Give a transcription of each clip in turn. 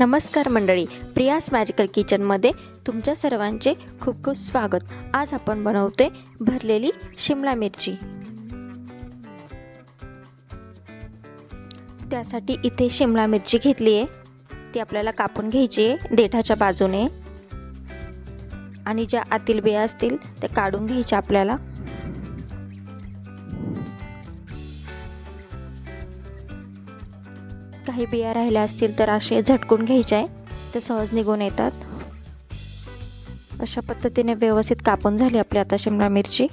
नमस्कार मंडळी प्रियास मॅजिकल किचनमध्ये तुमच्या सर्वांचे खूप खूप स्वागत. आज आपण बनवते भरलेली शिमला मिरची. त्यासाठी इथे शिमला मिरची घेतली आहे. ती आपल्याला कापून घ्यायची आहे देठाच्या बाजूने. आणि ज्या आतील बिया असतील त्या काढून घ्यायच्या आपल्याला. काही बिया राहिल्या असतील तर असे झटकून घ्यायचे आहे. ते सहज निघून येतात. अशा पद्धतीने व्यवस्थित कापून झाली आपली आता शिमला मिरची.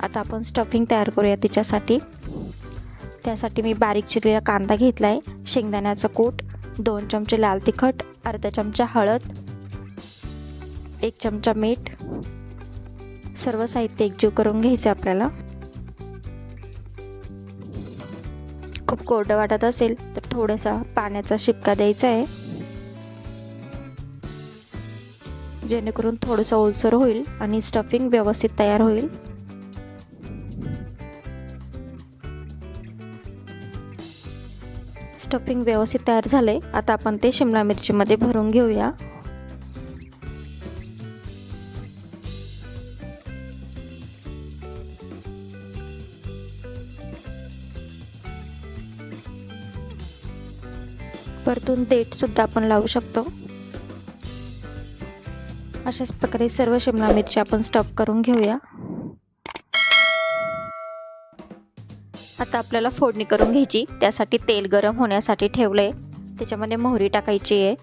आता आपण स्टफिंग तयार करूया तिच्यासाठी. त्यासाठी मी बारीक चिरलेला कांदा घेतला आहे शेंगदाण्याचं कूट दोन चमचे लाल तिखट अर्धा चमचा हळद एक चमचा मीठ. सर्व साहित्य एकजीव करून घ्यायचं आपल्याला. कोरडं वाटत असेल तर थोडासा पाण्याचा शिपका द्यायचा आहे. जेणेकरून थोडंसं ओलसर होईल आणि स्टफिंग व्यवस्थित तयार होईल. स्टफिंग व्यवस्थित तयार झाले आता आपण ते शिमला मिरचीमध्ये भरून घेऊया. परतून देठसुद्धा आपण लावू शकतो. अशाच प्रकारे सर्व शिमला मिरची आपण स्टॉक करून घेऊया. आता आपल्याला फोडणी करून घ्यायची. त्यासाठी तेल गरम होण्यासाठी ठेवलं आहे त्याच्यामध्ये मोहरी टाकायची आहे.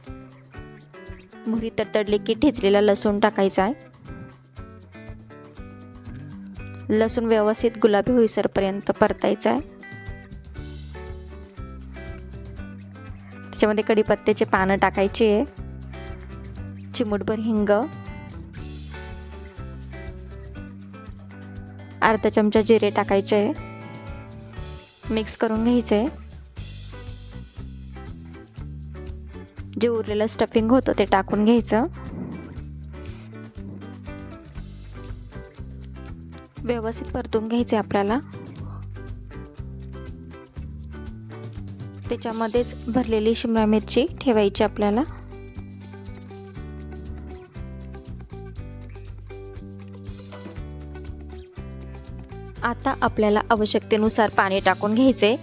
मोहरी तडतडली की ठेचलेला लसूण टाकायचा आहे. लसूण व्यवस्थित गुलाबी होईसरपर्यंत परतायचा आहे. त्याच्यामध्ये कढीपत्त्याचे पानं टाकायची. आहे चिमूटभर हिंग. अर्धा चमचा जिरे टाकायचे. आहे मिक्स करून घ्यायचे. जे उरलेलं स्टफिंग होतं ते टाकून घ्यायचं. व्यवस्थित परतून घ्यायचे आपल्याला. त्याच्यामध्येच भरलेली शिमला मिरची ठेवायची आपल्याला. आता आपल्याला आवश्यकतेनुसार पाणी टाकून घ्यायचे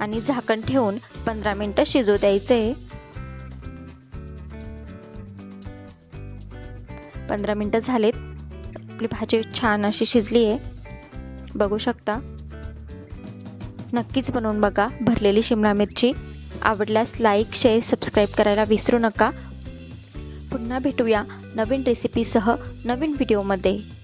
आणि झाकण ठेवून पंधरा मिनटं शिजू द्यायचे. पंधरा मिनटं झालेत. आपली भाजी छान अशी शिजली आहे बघू शकता. नक्कीच बनवून बघा. भरलेली शिमला मिरची. आवडल्यास लाईक शेअर सबस्क्राईब करायला विसरू नका. पुन्हा भेटूया नवीन रेसिपीसह नवीन व्हिडिओमध्ये